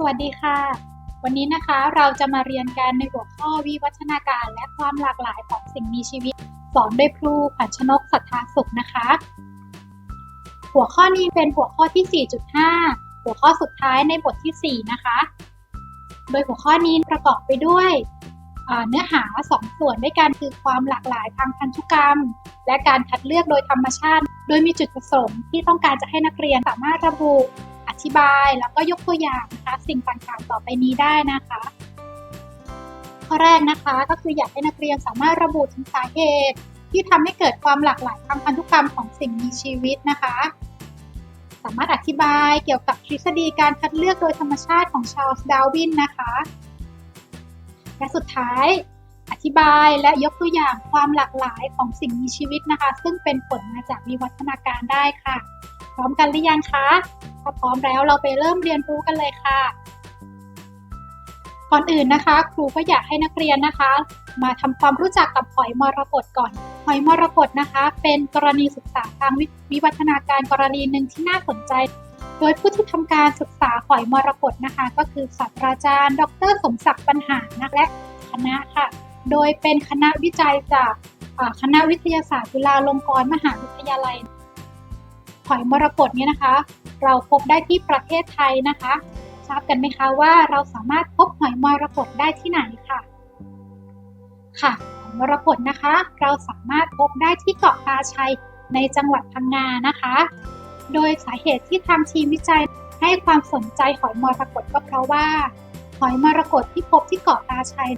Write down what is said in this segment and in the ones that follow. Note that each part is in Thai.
สวัสดีค่ะ วันนี้นะคะเราจะมาเรียนกันในหัวข้อวิวัฒนาการและความหลากหลายของสิ่งมีชีวิต สอนโดยครูขวัญชนกสัทธาสุขนะคะ หัวข้อนี้เป็นหัวข้อที่ 4.5 หัวข้อสุดท้ายในบทที่ 4 นะคะ โดยหัวข้อนี้ประกอบไปด้วยเนื้อหา 2 ส่วนด้วยกันคือความหลากหลายทางพันธุกรรม และการคัดเลือกโดยธรรมชาติ โดยมีจุดประสงค์ที่ต้องการจะให้นักเรียนสามารถระบุ ธิบายแล้วก็ยกตัวอย่างนะคะสิ่งต่างๆต่อไปนี้ได้นะคะ ข้อแรกนะคะก็คืออยากให้นักเรียนสามารถระบุถึงสาเหตุ ที่ทำให้เกิดความหลากหลายทางพันธุกรรมของสิ่งมีชีวิตนะคะ สามารถอธิบายเกี่ยวกับทฤษฎีการคัดเลือกโดยธรรมชาติของชาร์ลส์ดาวินนะคะ และสุดท้ายอธิบายและยกตัวอย่างความหลากหลายของสิ่งมีชีวิตนะคะ ซึ่งเป็นผลมาจากวิวัฒนาการได้ค่ะ พร้อมกันหรือยังคะ ถ้าพร้อมแล้วเราไปเริ่มเรียนรู้กันเลยค่ะ ก่อนอื่นนะคะ ครูก็อยากให้นักเรียนนะคะ มาทำความรู้จักกับหอยมรกตก่อน หอยมรกตนะคะ เป็นกรณีศึกษาทางวิวัฒนาการกรณีหนึ่งที่น่าสนใจ โดยผู้ที่ทำการศึกษาหอยมรกตนะคะ ก็คือศาสตราจารย์ ดร สมศักดิ์ปัญหานะและคณะค่ะ โดยเป็นคณะวิจัยจากคณะวิทยาศาสตร์จุฬาลงกรณ์มหาวิทยาลัย หอยมรกตเนี่ยนะคะ เราพบได้ที่ประเทศไทยนะคะ ทราบกันไหมคะว่าเราสามารถพบหอยมรกตได้ที่ไหนค่ะ ค่ะหอยมรกตนะคะ เราสามารถพบได้ที่เกาะตาชัยในจังหวัดพังงานะคะ โดยสาเหตุที่ทางทีมวิจัยให้ความสนใจหอยมรกตก็เพราะว่า หอยมรกตที่พบที่เกาะตาชัย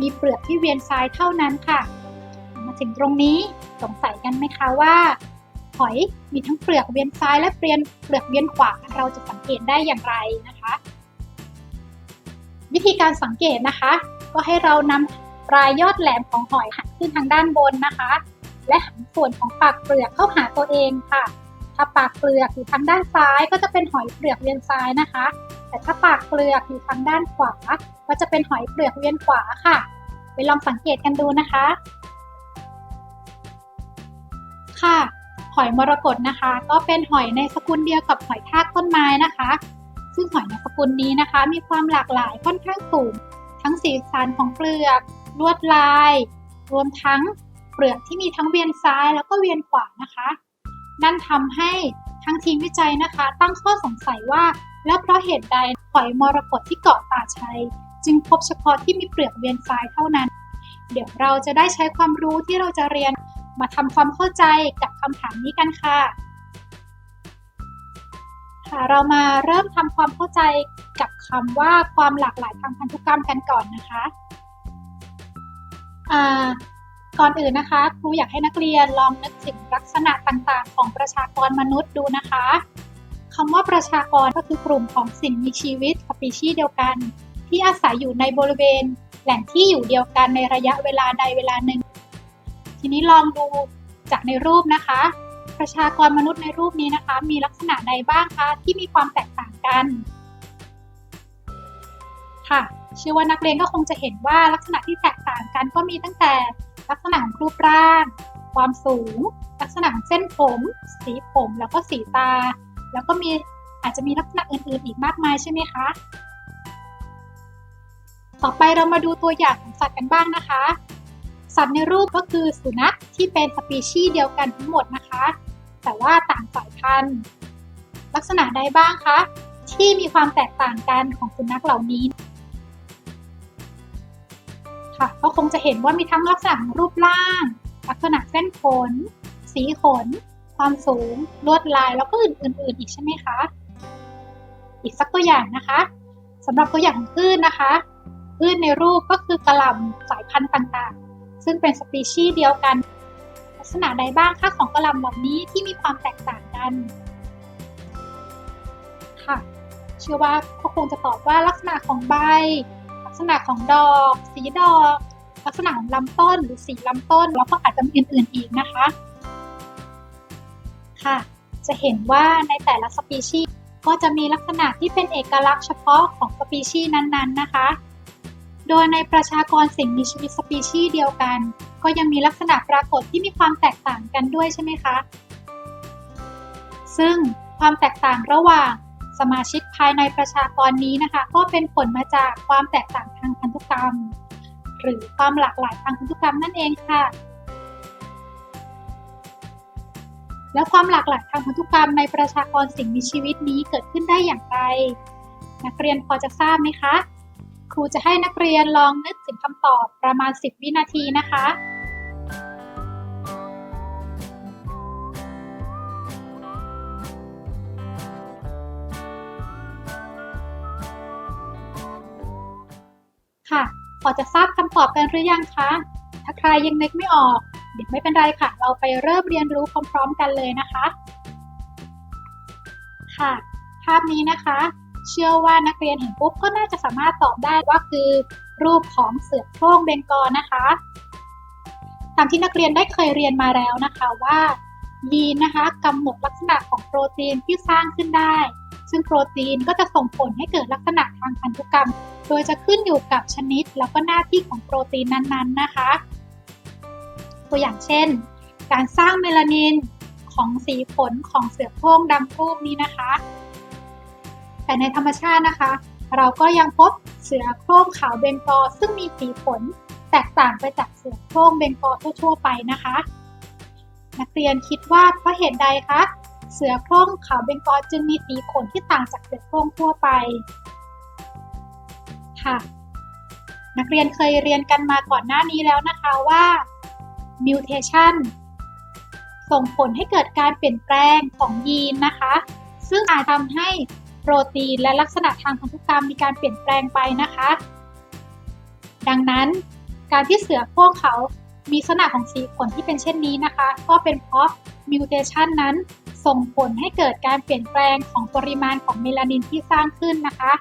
มีเปลือกที่เวียนซ้ายเท่านั้นค่ะ มาถึงตรงนี้สงสัยกันไหมคะว่า อย มีทั้งเปลือกเวียนซ้ายและเปลียนเปลือกเวียนขวาเราจะสังเกตได้อย่างไรนะคะ วิธีการสังเกตนะคะ ก็ให้เรานำปลายยอดแหลมของหอยหันขึ้นทางด้านบนนะคะ และหันส่วนของปากเปลือกเข้าหาตัวเองค่ะ ถ้าปากเปลือกอยู่ทางด้านซ้ายก็จะเป็นหอยเปลือกเวียนซ้ายนะคะ แต่ถ้าปากเปลือกอยู่ทางด้านขวา ก็จะเป็นหอยเปลือกเวียนขวาค่ะไปลองสังเกตกันดูนะคะค่ะ อยมรกตนะคะ ก็เป็นหอยในสกุลเดียวกับหอยทากต้นไม้นะคะ ซึ่งหอยในสกุลนี้นะคะ มีความหลากหลายค่อนข้างสูง ทั้งสีสันของเปลือก ลวดลาย รวมทั้งเปลือกที่มีทั้งเวียนซ้ายแล้วก็เวียนขวานะคะ นั่นทำให้ทั้งทีมวิจัยนะคะ ตั้งข้อสงสัยว่า แล้วเพราะเหตุใดหอยมรกตที่เกาะตาชัย จึงพบเฉพาะที่มีเปลือกเวียนซ้ายเท่านั้น เดี๋ยวเราจะได้ใช้ความรู้ที่เราจะเรียน มาทำความเข้าใจกับคำถามนี้กันค่ะ ค่ะเรามาเริ่มทำความเข้าใจกับคำว่าความหลากหลายทางพันธุกรรมกันก่อนนะคะอ่าก่อนอื่นนะคะ ครูอยากให้นักเรียนลองนึกถึงลักษณะต่างๆ ของประชากรมนุษย์ดูนะคะคำว่าประชากรก็คือกลุ่มของสิ่งมีชีวิตสปีชีส์เดียวกัน ที่อาศัยอยู่ในบริเวณแหล่งที่อยู่เดียวกันในระยะเวลาใดเวลาหนึ่ง ทีนี้ลองดูจากในรูปนะคะ ประชากรมนุษย์ในรูปนี้นะคะ มีลักษณะใดบ้างคะที่มีความแตกต่างกันค่ะเชื่อว่านักเรียนก็คงจะเห็นว่าลักษณะที่แตกต่างกันก็มีตั้งแต่ลักษณะของรูปร่าง ความสูง ลักษณะของเส้นผม สีผม แล้วก็สีตา แล้วก็มีอาจจะมีลักษณะอื่นๆ อีกมากมายใช่ไหมคะ ต่อไปเรามาดูตัวอย่างของสัตว์กันบ้างนะคะ สัตว์ในรูปก็คือสุนัขที่เป็นสปีชีส์เดียวกันทั้งหมดนะคะ แต่ว่าต่างสายพันธุ์ ลักษณะใดบ้างคะที่มีความแตกต่างกันของสุนัขเหล่านี้ค่ะก็คงจะเห็นว่ามีทั้งลักษณะรูปร่าง ลักษณะเส้นขน สีขน ความสูง ลวดลายแล้วก็อื่นๆอีกใช่ไหมคะ อีกสักตัวอย่างนะคะสำหรับตัวอย่างของคลื่นนะคะคลื่นในรูปก็คือกระหล่ำสายพันธุ์ต่างๆ ซึ่งเป็นสปีชีส์เดียวกัน ลักษณะใดบ้างคะของกระหล่ำเหล่านี้ที่มีความแตกต่างกันค่ะเชื่อว่าก็คงจะตอบว่าลักษณะของใบ ลักษณะของดอก สีดอก ลักษณะของลำต้นหรือสีลำต้นแล้วก็อาจจะมีอื่นๆอีกนะคะค่ะ จะเห็นว่าในแต่ละสปีชีส์ก็จะมีลักษณะที่เป็นเอกลักษณ์เฉพาะของสปีชีส์นั้นๆนะคะ โดยในประชากรสิ่งมีชีวิตสปีชีส์เดียวกัน ก็ยังมีลักษณะปรากฏที่มีความแตกต่างกันด้วยใช่ไหมคะ ซึ่งความแตกต่างระหว่างสสมาชิกภายในประชากรนี้นะคะ ก็เป็นผลมาจากความแตกต่างทางพันธุกรรม หรือความหลากหลายทางพันธุกรรมนั่นเองค่ะ แล้วความหลากหลายทางพันธุกรรมในประชากรสิ่งมีชีวิตนี้เกิดขึ้นได้อย่างไร นักเรียนพอจะทราบไหมคะ ครูจะให้นักเรียนลองนึกถึงคำตอบประมาณ 10 วินาทีนะคะค่ะพอจะทราบคำตอบกันหรือยังคะ ถ้าใครยังนึกไม่ออก เดี๋ยวไม่เป็นไรค่ะ เราไปเริ่มเรียนรู้พร้อม ๆ กันเลยนะคะ ค่ะ ภาพนี้นะคะ เชื่อว่านักเรียนเห็นปุ๊บก็น่าจะสามารถตอบได้ว่าคือ รูปของเสือโคร่งเบงกอลนะคะตามที่นักเรียนได้เคยเรียนมาแล้วนะคะว่ายีนนะคะกำหนดลักษณะของโปรตีนที่สร้างขึ้นได้ ซึ่งโปรตีนก็จะส่งผลให้เกิดลักษณะทางพันธุกรรม โดยจะขึ้นอยู่กับชนิดแล้วก็หน้าที่ของโปรตีนนั้นๆนะคะ ตัวอย่างเช่น การสร้างเมลานินของสีขนของเสือโคร่งดำรูปนี้นะคะ แต่ในธรรมชาตินะคะ เราก็ยังพบเสือโคร่งขาวเบงกอลซึ่งมีสีขนแตกต่างไปจากเสือโคร่งเบงกอลทั่ว ๆ ไปนะคะ นักเรียนคิดว่าเพราะเหตุใดคะเสือโคร่งขาวเบงกอลจึงมีสีขนที่ต่างจากเสือโคร่งทั่วไปค่ะ นักเรียนเคยเรียนกันมาก่อนหน้านี้แล้วนะคะว่า mutation ส่งผลให้เกิดการเปลี่ยนแปลงของยีนนะคะ ซึ่งอาจทำให้ โปรตีนและลักษณะทางพันธุกรรมมีการเปลี่ยนแปลงไปนะคะ ดังนั้นการที่เสือโคร่งเขามีลักษณะของสีขนที่เป็นเช่นนี้นะคะ ก็เป็นเพราะ mutation นั้นส่งผลให้เกิดการเปลี่ยนแปลงของปริมาณของเมลานินที่สร้างขึ้นนะคะ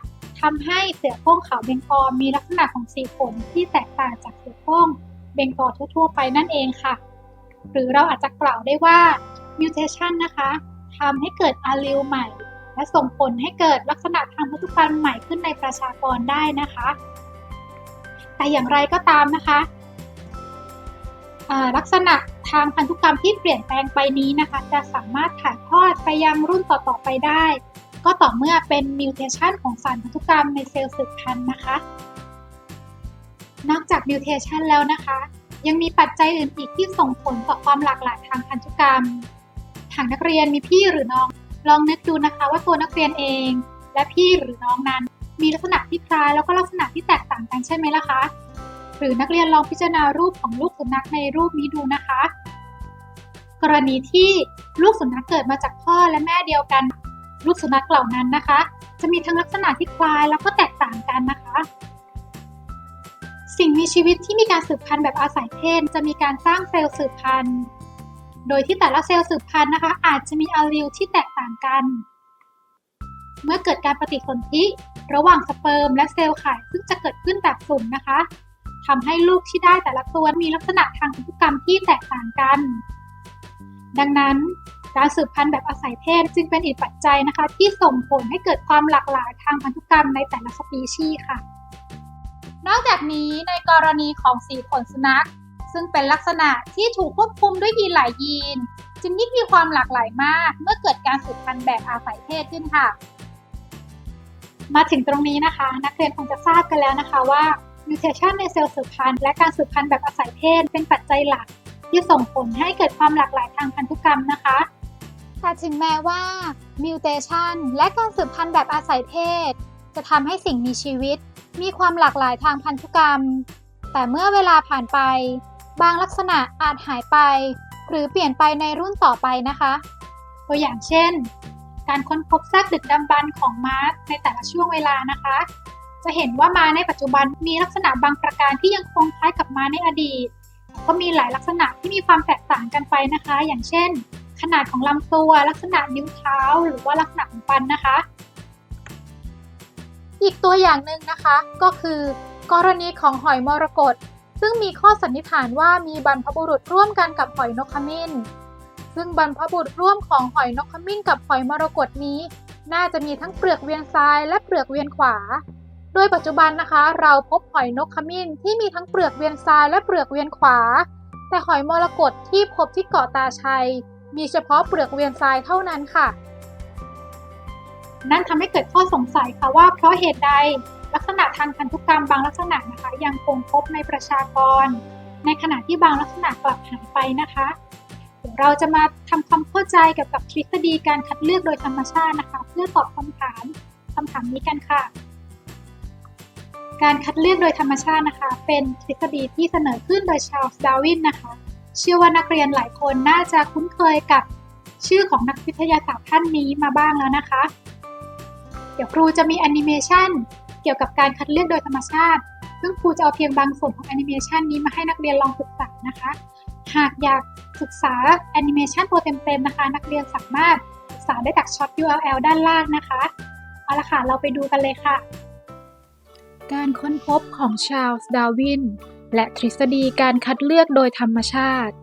ทำให้เสือโคร่งขาวเบงกอมีลักษณะของสีขนที่แตกต่างจากเสือโคร่งเบงกอทั่ว ๆ ไปนั่นเองค่ะ หรือเราอาจจะกล่าวได้ว่า mutation นะคะทำให้เกิดอาลีลใหม่ และส่งผลให้เกิดลักษณะทางพันธุกรรมใหม่ขึ้นในประชากรได้นะคะ แต่อย่างไรก็ตามนะคะลักษณะทางพันธุกรรมที่เปลี่ยนแปลงไปนี้นะคะ จะสามารถถ่ายทอดไปยังรุ่นต่อๆไปได้ ก็ต่อเมื่อเป็นมิวเทชันของสารพันธุกรรมในเซลล์สืบพันธุ์นะคะ นอกจากมิวเทชันแล้วนะคะ ยังมีปัจจัยอื่นอีกที่ส่งผลต่อความหลากหลายทางพันธุกรรมหากนักเรียนมีพี่หรือน้อง ลองนึกดูนะคะว่าตัวนักเรียนเอง และพี่หรือน้องนั้น มีลักษณะที่คล้ายแล้วก็ลักษณะที่แตกต่างกันใช่ไหมล่ะคะ หรือนักเรียนลองพิจารณารูปของลูกสุนัขในรูปนี้ดูนะคะ กรณีที่ลูกสุนัขเกิดมาจากพ่อและแม่เดียวกัน ลูกสุนัขเหล่านั้นนะคะ จะมีทั้งลักษณะที่คล้ายแล้วก็แตกต่างกันนะคะ สิ่งมีชีวิตที่มีการสืบพันธุ์แบบอาศัยเพศจะมีการสร้างเซลล์สืบพันธุ์ โดยที่แต่ละเซลล์สืบพันธุ์นะคะ อาจจะมีอะลีลที่แตกต่างกัน เมื่อเกิดการปฏิสนธิระหว่างสเปิร์มและเซลล์ไข่ซึ่งจะเกิดขึ้นแบบสุ่มนะคะทำให้ลูกที่ได้แต่ละตัวมีลักษณะทางพันธุกรรมที่แตกต่างกัน ดังนั้นการสืบพันธุ์แบบอาศัยเพศจึงเป็นอีกปัจจัยนะคะ ที่ส่งผลให้เกิดความหลากหลายทางพันธุกรรมในแต่ละสปีชีส์ค่ะ นอกจากนี้ในกรณีของสีขนสุนัข ซึ่งเป็นลักษณะที่ถูกควบคุมด้วยยีนหลายยีน จึงยิ่งมีความหลากหลายมาก เมื่อเกิดการสืบพันธุ์แบบอาศัยเพศขึ้นค่ะ มาถึงตรงนี้นะคะ นักเรียนคงจะทราบกันแล้วนะคะว่ามิวเทชันในเซลล์สืบพันธุ์และการสืบพันธุ์แบบอาศัยเพศเป็นปัจจัยหลัก ที่ส่งผลให้เกิดความหลากหลายทางพันธุกรรมนะคะแต่ถึงแม้ว่ามิวเทชันและการสืบพันธุ์แบบอาศัยเพศ จะทำให้สิ่งมีชีวิต มีความหลากหลายทางพันธุกรรม แต่เมื่อเวลาผ่านไป บางลักษณะอาจหายไป หรือเปลี่ยนไปในรุ่นต่อไปนะคะ ตัวอย่างเช่น การค้นพบซากดึกดำบรรพ์ของม้าในแต่ละช่วงเวลานะคะ จะเห็นว่าม้าในปัจจุบันมีลักษณะบางประการที่ยังคงคล้ายกับม้าในอดีต ก็มีหลายลักษณะที่มีความแตกต่างกันไปนะคะ อย่างเช่น ขนาดของลำตัวลักษณะนิ้วเท้า หรือว่าลักษณะของฟันนะคะ อีกตัวอย่างหนึ่งนะคะก็คือกรณีของหอยมรกต ซึ่งมีข้อสันนิษฐานว่ามีบรรพบุรุษร่วมกันกับหอยนกขมิ้น ซึ่งบรรพบุรุษร่วมของหอยนกขมิ้นกับหอยมรกตนี้ น่าจะมีทั้งเปลือกเวียนซ้ายและเปลือกเวียนขวา โดยปัจจุบันนะคะ เราพบหอยนกขมิ้นที่มีทั้งเปลือกเวียนซ้ายและเปลือกเวียนขวา แต่หอยมรกตที่พบที่เกาะตาชัย มีเฉพาะเปลือกเวียนซ้ายเท่านั้นค่ะ นั่นทำให้เกิดข้อสงสัยค่ะว่าเพราะเหตุใด ลักษณะทางพันธุกรรมบางลักษณะนะคะยังคงพบในประชากร ในขณะที่บางลักษณะกลับหายไปนะคะเดี๋ยวเราจะมาทำความเข้าใจเกี่ยวกับทฤษฎีการคัดเลือกโดยธรรมชาตินะคะ เพื่อตอบคำถามคำถามนี้กันค่ะ การคัดเลือกโดยธรรมชาตินะคะ เป็นทฤษฎีที่เสนอขึ้นโดยชาลส์ดาวินนะคะ เชื่อว่านักเรียนหลายคนน่าจะคุ้นเคยกับชื่อของนักวิทยาศาสตร์ท่านนี้มาบ้างแล้วนะคะ เดี๋ยวครูจะมีแอนิเมชัน เกี่ยวกับการคัดเลือกโดยธรรมชาติ ซึ่งครูจะเอาเพียงบางส่วนของแอนิเมชันนี้มาให้นักเรียนลองศึกษานะคะ หากอยากศึกษาแอนิเมชันตัวเต็มๆนะคะ นักเรียนสามารถศึกษาได้จากช็อต URL ด้านล่างนะคะ เอาละค่ะ เราไปดูกันเลยค่ะ การค้นพบของชาร์ลส์ดาวิน และทฤษฎีการคัดเลือกโดยธรรมชาติ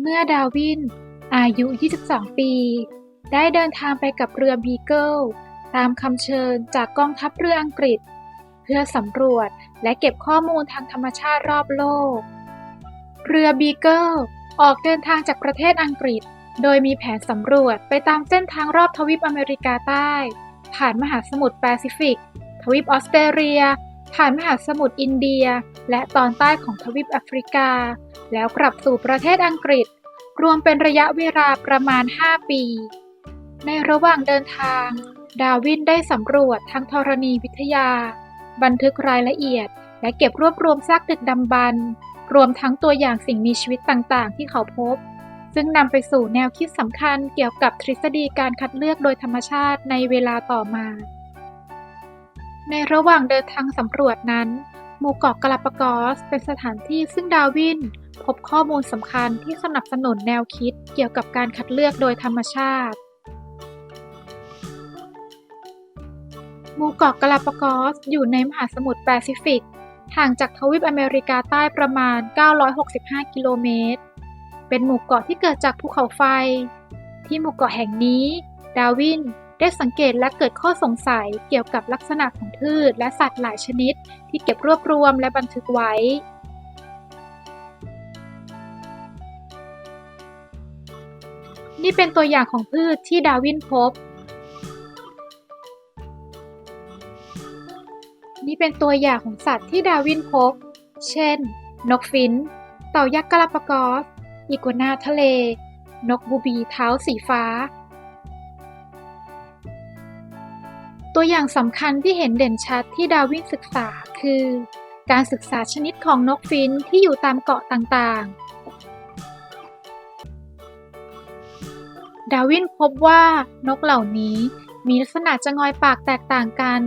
เมื่อดาวิน อายุ 22 ปี ได้เดินทางไปกับเรือบีเกิล ตามคำเชิญจากกองทัพเรืออังกฤษ เพื่อสำรวจและเก็บข้อมูลทางธรรมชาติรอบโลก เรือบีเกิลออกเดินทางจากประเทศอังกฤษ โดยมีแผนสำรวจไปตามเส้นทางรอบทวีปอเมริกาใต้ ผ่านมหาสมุทรแปซิฟิก ทวีปออสเตรเลีย ผ่านมหาสมุทรอินเดีย และตอนใต้ของทวีปแอฟริกา แล้วกลับสู่ประเทศอังกฤษ รวมเป็นระยะเวลาประมาณ 5 ปี ในระหว่างเดินทาง ดาวินได้สำรวจทั้งธรณีวิทยา บันทึกรายละเอียด และเก็บรวบรวมซากดึกดำบรรพ์รวมทั้งตัวอย่างสิ่งมีชีวิตต่างๆ ที่เขาพบ ซึ่งนำไปสู่แนวคิดสำคัญเกี่ยวกับทฤษฎีการคัดเลือกโดยธรรมชาติในเวลาต่อมา ในระหว่างเดินทางสำรวจนั้น หมู่เกาะกลาปากอสเป็นสถานที่ซึ่งดาวินพบข้อมูลสำคัญที่สนับสนุนแนวคิดเกี่ยวกับการคัดเลือกโดยธรรมชาติ มู่เกาะกาลาปากอสอยู่ในมหาสมุทรแปซิฟิก ห่างจากทวีปอเมริกาใต้ประมาณ 965 กิโลเมตร เป็นหมู่เกาะที่เกิดจากภูเขาไฟ ที่หมู่เกาะแห่งนี้ ดาวินได้สังเกตและเกิดข้อสงสัยเกี่ยวกับลักษณะของพืชและสัตว์หลายชนิด ที่เก็บรวบรวมและบันทึกไว้นี่เป็นตัวอย่างของพืชที่ดาวินพบ นี่เป็นตัวอย่างของสัตว์ที่ดาวินพบ เช่น นกฟินช์เต่ายักษ์กลาปากอส อีกัวนาทะเล นกบูบีเท้าสีฟ้า ตัวอย่างสำคัญที่เห็นเด่นชัดที่ดาวินศึกษาคือ การศึกษาชนิดของนกฟินช์ที่อยู่ตามเกาะต่างๆ ดาวินพบว่านกเหล่านี้มีลักษณะจะงอยปากแตกต่างกัน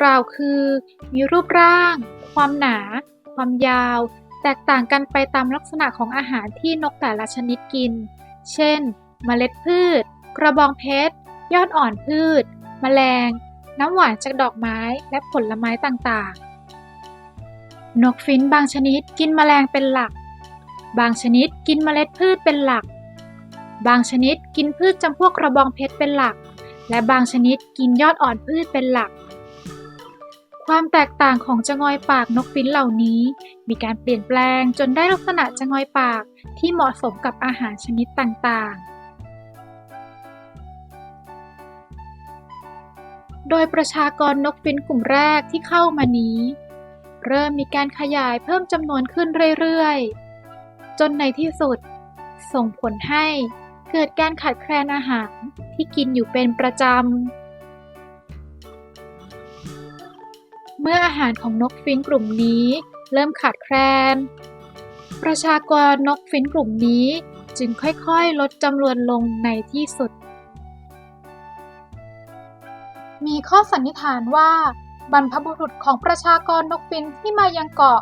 กล่าวคือ มีรูปร่าง ความหนา ความยาว แตกต่างกันไปตามลักษณะของอาหารที่นกแต่ละชนิดกิน เช่น เมล็ดพืช กระบองเพชร ยอดอ่อนพืช แมลง น้ำหวานจากดอกไม้และผลไม้ต่างๆ นกฟินบางชนิดกินแมลงเป็นหลัก บางชนิดกินเมล็ดพืชเป็นหลัก บางชนิดกินพืชจำพวกกระบองเพชรเป็นหลักและบางชนิดกินยอดอ่อนพืชเป็นหลัก ความแตกต่างของจงอยปากนกฟินเหล่านี้ มีการเปลี่ยนแปลงจนได้ลักษณะจงอยปากที่เหมาะสมกับอาหารชนิดต่างๆ โดยประชากรนกฟินกลุ่มแรกที่เข้ามานี้ เริ่มมีการขยายเพิ่มจำนวนขึ้นเรื่อยๆ จนในที่สุด ส่งผลให้เกิดการขาดแคลนอาหารที่กินอยู่เป็นประจำ เมื่ออาหารของนกฟินช์กลุ่มนี้เริ่มขาดแคลน ประชากรนกฟินช์กลุ่มนี้จึงค่อยๆ ลดจำนวนลงในที่สุด มีข้อสันนิษฐานว่า บรรพบุรุษของประชากรนกฟินที่มายังเกาะ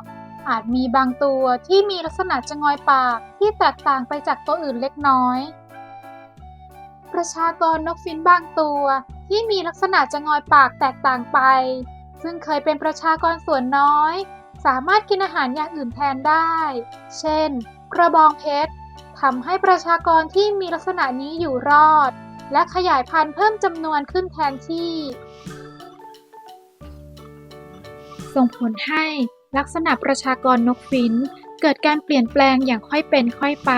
อาจมีบางตัวที่มีลักษณะจะงอยปากที่แตกต่างไปจากตัวอื่นเล็กน้อย ประชากรนกฟินบางตัวที่มีลักษณะจะงอยปากแตกต่างไป ซึ่งเคยเป็นประชากรส่วนน้อย สามารถกินอาหารอย่างอื่นแทนได้ เช่น กระบองเพชรทำให้ประชากรที่มีลักษณะนี้อยู่รอด และขยายพันธุ์เพิ่มจำนวนขึ้นแทนที่ ส่งผลให้ลักษณะประชากรนกฟินเกิดการเปลี่ยนแปลงอย่างค่อยเป็นค่อยไป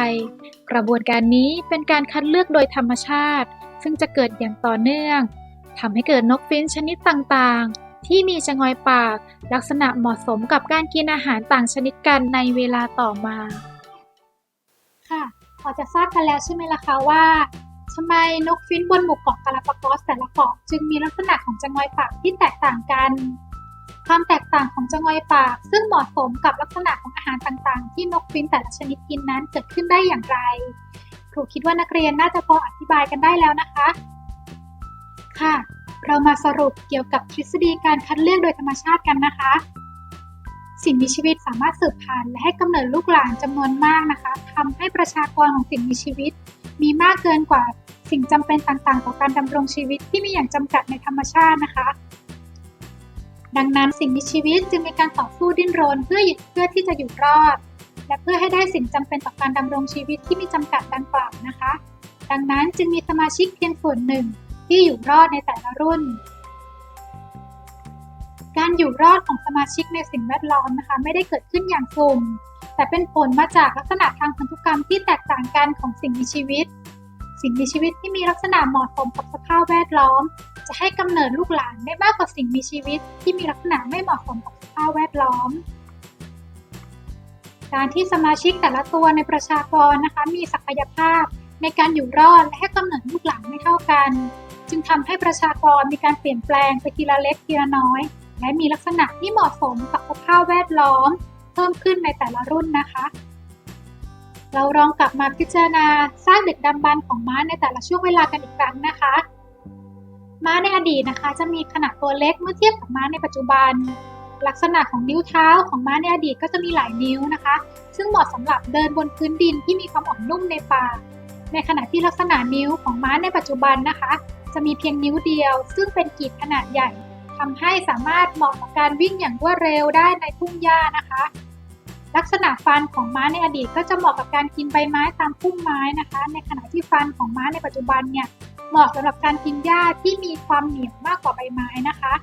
กระบวนการนี้เป็นการคัดเลือกโดยธรรมชาติ ซึ่งจะเกิดอย่างต่อเนื่องทำให้เกิดนกฟินช์ชนิดต่างๆ ที่มีจะงอยปาก ลักษณะเหมาะสมกับการกินอาหารต่างชนิดกันในเวลาต่อมา ค่ะ พอจะทราบกันแล้วใช่ไหมล่ะคะว่าทำไมนกฟินบนหมู่เกาะกาลาปากอสแต่ละเกาะจึงมีลักษณะของจงอยปากที่แตกต่างกัน ความแตกต่างของจงอยปาก ซึ่งเหมาะสมกับลักษณะของอาหารต่างๆ ที่นกฟินแต่ละชนิดกินนั้นเกิดขึ้นได้อย่างไร ครูคิดว่านักเรียนน่าจะพออธิบายกันได้แล้วนะคะ ค่ะ เรามาสรุปเกี่ยวกับทฤษฎีการคัดเลือกโดยธรรมชาติกันนะคะ สิ่งมีชีวิตสามารถสืบพันธุ์และให้กำเนิดลูกหลานจำนวนมากนะคะทำให้ประชากรของสิ่งมีชีวิต มีมากเกินกว่าสิ่งจำเป็นต่างๆ ต่อการดำรงชีวิตที่มีอย่างจำกัดในธรรมชาตินะคะ ดังนั้นสิ่งมีชีวิตจึงมีการต่อสู้ดิ้นรนเพื่อเพื่อที่จะอยู่รอด และเพื่อให้ได้สิ่งจำเป็นต่อการดำรงชีวิตที่มีจำกัดดังกล่าวนะคะ ดังนั้นจึงมีสมาชิกเพียงส่วนหนึ่ง ที่อยู่รอดในแต่ละรุ่น การอยู่รอดของสมาชิกในสิ่งแวดล้อมนะคะไม่ได้เกิดขึ้นอย่างสุ่ม แต่เป็นผลมาจากลักษณะทางพันธุกรรมที่แตกต่างกันของสิ่งมีชีวิต สิ่งมีชีวิตที่มีลักษณะเหมาะสมกับสภาพแวดล้อม จะให้กำเนิดลูกหลานได้มากกว่าสิ่งมีชีวิต ที่มีลักษณะไม่เหมาะสมกับสภาพแวดล้อมการที่สมาชิกแต่ละตัวในประชากรนะคะมีศักยภาพในการอยู่รอดและให้กำเนิดลูกหลานไม่เท่ากัน จึงทำให้ประชากรมีการเปลี่ยนแปลงไปทีละเล็กทีละน้อย และมีลักษณะที่เหมาะสมกับสภาพแวดล้อม เพิ่มขึ้นในแต่ละรุ่นนะคะ เราลองกลับมาพิจารณาซากดึกดำบรรของม้าในแต่ละช่วงเวลากันอีกครั้งนะคะ ม้าในอดีตนะคะ จะมีขนาดตัวเล็กเมื่อเทียบกับม้าในปัจจุบัน ลักษณะของนิ้วเท้าของม้าในอดีตก็จะมีหลายนิ้วนะคะ ซึ่งเหมาะสำหรับเดินบนพื้นดินที่มีความอ่อนนุ่มในป่าในขณะที่ลักษณะนิ้วของม้าในปัจจุบันนะคะ จะมีเพียงนิ้วเดียว ซึ่งเป็นกีบขนาดใหญ่ทำให้สามารถเหมาะกับการวิ่งอย่างรวดเร็วได้ในทุ่งหญ้านะคะ ลักษณะฟันของม้าในอดีตก็จะเหมาะกับการกินใบไม้ตามพุ่มไม้นะคะ ในขณะที่ฟันของม้าในปัจจุบันเนี่ยเหมาะสำหรับการกินหญ้าที่มีความเหนียวมากกว่าใบไม้นะคะ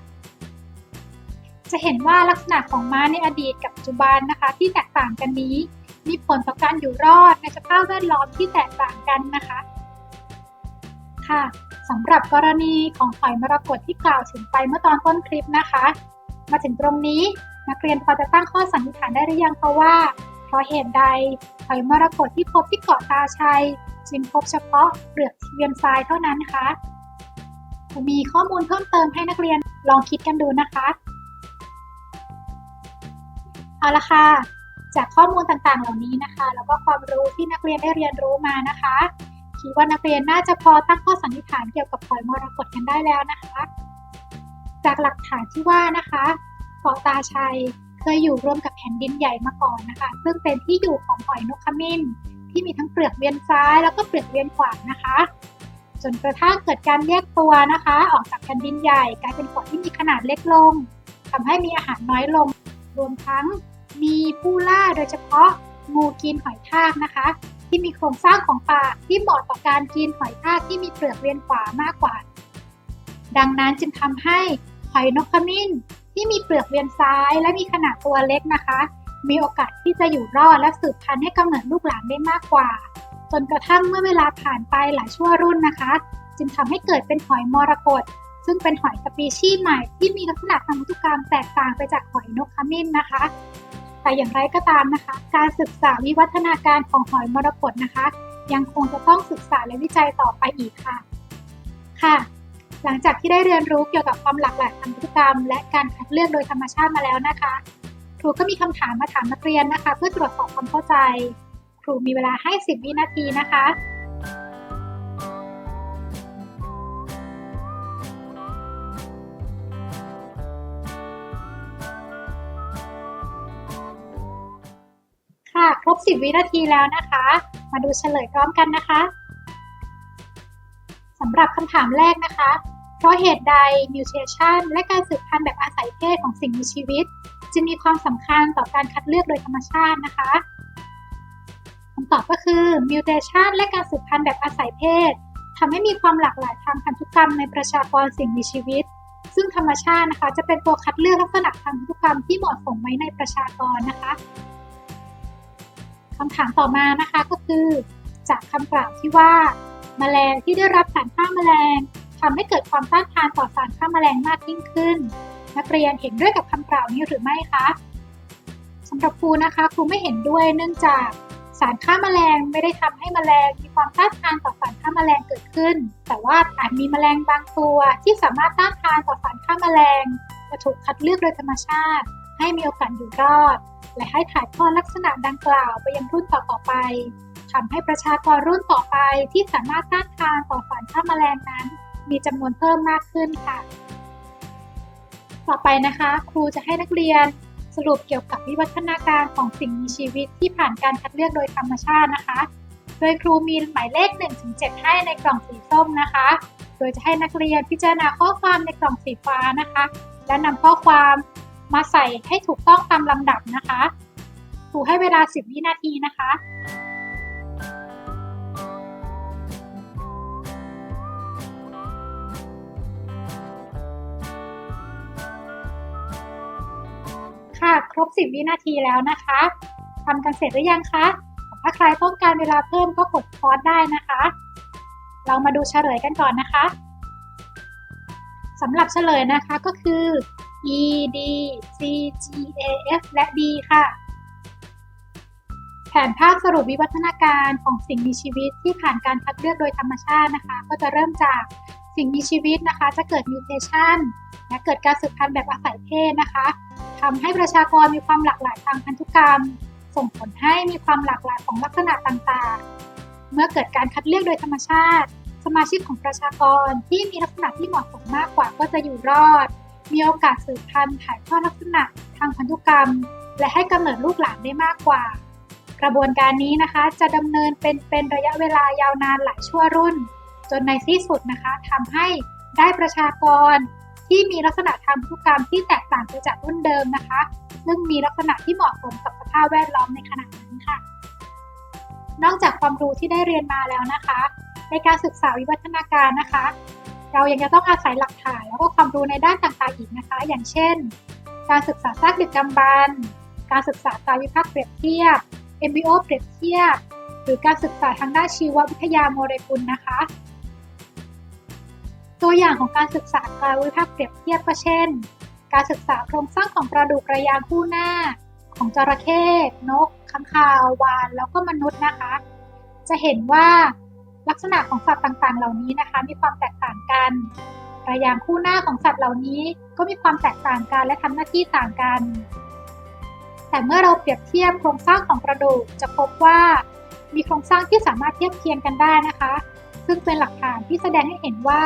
จะเห็นว่าลักษณะของม้าในอดีตกับปัจจุบันนะคะ ที่แตกต่างกันนี้ มีผลต่อการอยู่รอดในสภาพแวดล้อมที่แตกต่างกันนะคะ ค่ะ สำหรับกรณีของหอยมรกตที่กล่าวถึงไปเมื่อตอนต้นคลิปนะคะ มาถึงตรงนี้นักเรียนพอจะตั้งข้อสันนิษฐานได้หรือยังคะว่า เพราะเหตุใดหอยมรกตที่พบที่เกาะตาชัยจึงพบเฉพาะเปลือกเทียมทรายเท่านั้นคะมีข้อมูลเพิ่มเติมให้นักเรียนลองคิดกันดูนะคะเอาละค่ะ จากข้อมูลต่างๆ เหล่านี้นะคะ แล้วก็ความรู้ที่นักเรียนได้เรียนรู้มานะคะ คิดว่านักเรียนน่าจะพอตั้งข้อสันนิษฐานเกี่ยวกับหอยมรกตกันได้แล้วนะคะ จากหลักฐานที่ว่านะคะเกาะตาชัยเคยอยู่ร่วมกับแผ่นดินใหญ่มาก่อนนะคะ ซึ่งเป็นที่อยู่ของหอยนกขมิ้น ที่มีทั้งเปลือกเวียนซ้ายแล้วก็เปลือกเวียนขวานะคะ จนกระทั่งเกิดการแยกตัวนะคะ ออกจากแผ่นดินใหญ่กลายเป็นเกาะที่มีขนาดเล็กลงทำให้มีอาหารน้อยลง รวมทั้งมีผู้ล่าโดยเฉพาะงูกินหอยทากนะคะ ที่มีโครงสร้างของปากที่เหมาะต่อการกินหอยทากที่มีเปลือกเวียนขวามากกว่า ดังนั้นจึงทำให้หอยนกขมิ้นที่มีเปลือกเวียนซ้ายและมีขนาดตัวเล็กนะคะ มีโอกาสที่จะอยู่รอดและสืบพันธุ์ให้กำเนิดลูกหลานได้มากกว่า จนกระทั่งเมื่อเวลาผ่านไปหลายชั่วรุ่นนะคะ จึงทำให้เกิดเป็นหอยมรกตซึ่งเป็นหอยสปีชีส์ใหม่ที่มีลักษณะทางพันธุกรรมแตกต่างไปจากหอยนกขมิ้นนะคะ แต่อย่างไรก็ตามนะคะ การศึกษาวิวัฒนาการของหอยมรกตนะคะ ยังคงจะต้องศึกษาและวิจัยต่อไปอีกค่ะ ค่ะ หลังจากที่ได้เรียนรู้เกี่ยวกับความหลากหลายทางพฤติกรรม และการคัดเลือกโดยธรรมชาติมาแล้วนะคะ ครูก็มีคำถามมาถามนักเรียนนะคะ เพื่อตรวจสอบความเข้าใจ ครูมีเวลาให้ 10 วินาทีนะคะ 10 วินาทีแล้วนะคะ มาดูเฉลยพร้อมกันนะคะสำหรับคำถามแรกนะคะ เพราะเหตุใดมิวเทชันและการสืบพันธุ์แบบอาศัยเพศของสิ่งมีชีวิต จึงมีความสำคัญต่อการคัดเลือกโดยธรรมชาตินะคะคำตอบก็คือมิวเทชันและการสืบพันธุ์แบบอาศัยเพศทำให้มีความหลากหลายทางพันธุกรรมในประชากรสิ่งมีชีวิต ซึ่งธรรมชาตินะคะ จะเป็นตัวคัดเลือกลักษณะทางพันธุกรรมที่เหมาะสมไว้ในประชากรนะคะ คำถามต่อมานะคะก็คือ จากคำกล่าวที่ว่า แมลงที่ได้รับสารฆ่าแมลงทำให้เกิดความต้านทานต่อสารฆ่าแมลงมากยิ่งขึ้น นักเรียนเห็นด้วยกับคำกล่าวนี้หรือไม่คะสำหรับครูนะคะครูไม่เห็นด้วยเนื่องจากสารฆ่าแมลงไม่ได้ทำให้แมลงมีความต้านทานต่อสารฆ่าแมลงเกิดขึ้น แต่ว่าอาจมีแมลงบางตัวที่สามารถต้านทานต่อสารฆ่าแมลงจะถูกคัดเลือกโดยธรรมชาติ ให้มีโอกาสอยู่รอด และให้ถ่ายทอดลักษณะดังกล่าวไปยังรุ่นต่อๆไปทำให้ประชากรรุ่นต่อไปที่สามารถต้านทานต่อสารฆ่าแมลงนั้น มีจำนวนเพิ่มมากขึ้นค่ะ ต่อไปนะคะ ครูจะให้นักเรียนสรุปเกี่ยวกับวิวัฒนาการของสิ่งมีชีวิตที่ผ่านการคัดเลือกโดยธรรมชาตินะคะ โดยครูมีหมายเลข 1-7 ให้ในกล่องสีส้มนะคะ โดยจะให้นักเรียนพิจารณาข้อความในกล่องสีฟ้านะคะ และนำข้อความ มาใส่ให้ถูกต้องตามลำดับนะคะครูให้เวลา 10 วินาทีนะคะ ค่ะ ครบ 10 วินาทีแล้วนะคะทำกันเสร็จหรือยังคะ ถ้าใครต้องการเวลาเพิ่มก็กดพอสได้นะคะ เรามาดูเฉลยกันก่อนนะคะสำหรับเฉลยนะคะก็คือ E D C G A F และ D ค่ะ แผนภาพสรุปวิวัฒนาการของสิ่งมีชีวิตที่ผ่านการคัดเลือกโดยธรรมชาตินะคะ ก็จะเริ่มจากสิ่งมีชีวิตนะคะ จะเกิดมิวเทชันและเกิดการสืบพันธุ์แบบอาศัยเพศนะคะทำให้ประชากรมีความหลากหลายทางพันธุกรรม ส่งผลให้มีความหลากหลายของลักษณะต่างๆ เมื่อเกิดการคัดเลือกโดยธรรมชาติ สมาชิกของประชากรที่มีลักษณะที่เหมาะสมมากกว่าก็จะอยู่รอด มีโอกาสสืบพันธุ์ถ่ายทอดลักษณะทางพันธุกรรม และให้กำเนิดลูกหลานได้มากกว่า กระบวนการนี้นะคะจะดำเนินเป็นเป็นระยะเวลายาวนานหลายชั่วรุ่น จนในที่สุดนะคะทำให้ได้ประชากรที่มีลักษณะทางพันธุกรรมที่แตกต่างไปจากรุ่นเดิมนะคะ ซึ่งมีลักษณะที่เหมาะสมกับสภาพแวดล้อมในขณะนั้นค่ะ นอกจากความรู้ที่ได้เรียนมาแล้วนะคะ ในการศึกษาวิวัฒนาการนะคะ เรายังจะต้องอาศัยหลักฐานแล้วก็ความรู้ในด้านต่างๆอีกนะคะ อย่างเช่น การศึกษาซากดึกดำบรรพ์การศึกษาการวิพากษ์เปรียบเทียบ MBO เปรียบเทียบ หรือการศึกษาทางด้านชีววิทยาโมเลกุลนะคะ ตัวอย่างของการศึกษาการวิพากษ์เปรียบเทียบก็เช่น การศึกษาโครงสร้างของกระดูกระยางคู่หน้า ของจระเข้นกค้างคาววาฬแล้วก็มนุษย์นะคะ จะเห็นว่า ลักษณะของสัตว์ต่างๆ เหล่านี้นะคะ มีความแตกต่างกันระยางคู่หน้าของสัตว์เหล่านี้ก็มีความแตกต่างกันและทำหน้าที่ต่างกัน แต่เมื่อเราเปรียบเทียบโครงสร้างของกระดูกจะพบว่ามีโครงสร้างที่สามารถเทียบเคียงกันได้นะคะ ซึ่งเป็นหลักฐานที่แสดงให้เห็นว่า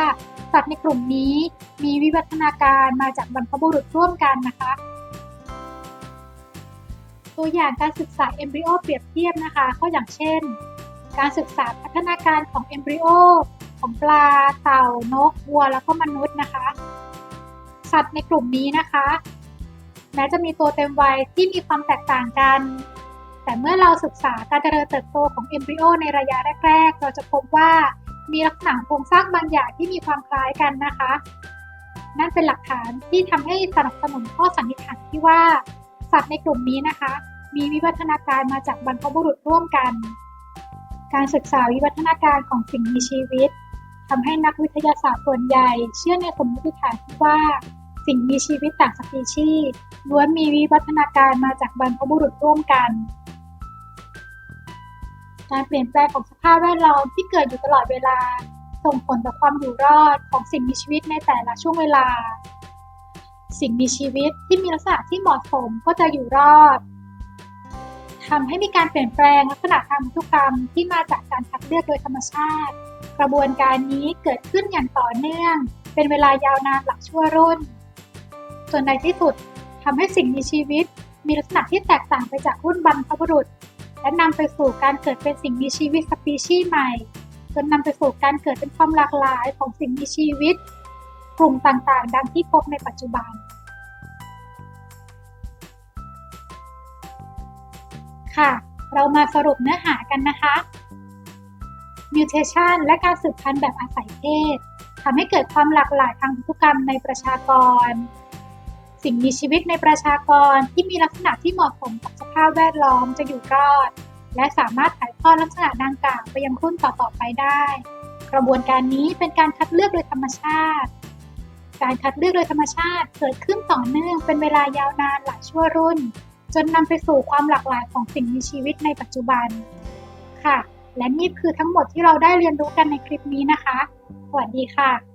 สัตว์ในกลุ่มนี้มีวิวัฒนาการมาจากบรรพบุรุษร่วมกันนะคะ ตัวอย่างการศึกษาเอมบริโอเปรียบเทียบนะคะ ก็อย่างเช่น การศึกษาพัฒนาการของเอมบริโอของปลาเต่านกวัวแล้วก็มนุษย์นะคะ สัตว์ในกลุ่มนี้นะคะแม้จะมีตัวเต็มวัยที่มีความแตกต่างกัน แต่เมื่อเราศึกษาการเจริญเติบโตของเอมบริโอในระยะแรก ๆ เราจะพบว่ามีลักษณะโครงสร้างบางอย่างที่มีความคล้ายกันนะคะ นั่นเป็นหลักฐานที่ทำให้สนับสนุนข้อสันนิษฐานที่ว่า สัตว์ในกลุ่มนี้นะคะ มีวิวัฒนาการมาจากบรรพบุรุษร่วมกัน การศึกษาวิวัฒนาการของสิ่งมีชีวิตทำให้นักวิทยาศาสตร์ส่วนใหญ่เชื่อในสมมติฐานที่ว่า สิ่งมีชีวิตต่างสปีชีส์ล้วนมีวิวัฒนาการมาจากบรรพบุรุษร่วมกัน การเปลี่ยนแปลงของสภาพแวดล้อมที่เกิดอยู่ตลอดเวลา ส่งผลต่อความอยู่รอดของสิ่งมีชีวิตในแต่ละช่วงเวลา สิ่งมีชีวิตที่มีลักษณะที่เหมาะสมก็จะอยู่รอด ทำให้มีการเปลี่ยนแปลงลักษณะทางพันธุกรรมที่มาจากการคัดเลือกโดยธรรมชาติ กระบวนการนี้เกิดขึ้นอย่างต่อเนื่อง เป็นเวลายาวนานหลักชั่วรุ่น จนในที่สุดทำให้สิ่งมีชีวิต มีลักษณะที่แตกต่างไปจากรุ่นบรรพบุรุษ และนำไปสู่การเกิดเป็นสิ่งมีชีวิตสปีชีส์ใหม่ จนนำไปสู่การเกิดเป็นความหลากหลายของสิ่งมีชีวิต กลุ่มต่างๆ ดังที่พบในปัจจุบัน ค่ะ เรามาสรุปเนื้อหากันนะคะ mutation และการสืบพันธุ์แบบอาศัยเพศทำให้เกิดความหลากหลายทางพันธุกรรมในประชากร สิ่งมีชีวิตในประชากรที่มีลักษณะที่เหมาะสมกับสภาพแวดล้อมจะอยู่รอด และสามารถถ่ายทอดลักษณะดังกล่าวไปยังรุ่นต่อๆไปได้ กระบวนการนี้เป็นการคัดเลือกโดยธรรมชาติ การคัดเลือกโดยธรรมชาติเกิดขึ้นต่อเนื่องเป็นเวลายาวนานหลายชั่วรุ่น จนนำไปสู่ความหลากหลายของสิ่งมีชีวิตในปัจจุบัน ค่ะ และนี่คือทั้งหมดที่เราได้เรียนรู้กันในคลิปนี้นะคะ สวัสดีค่ะ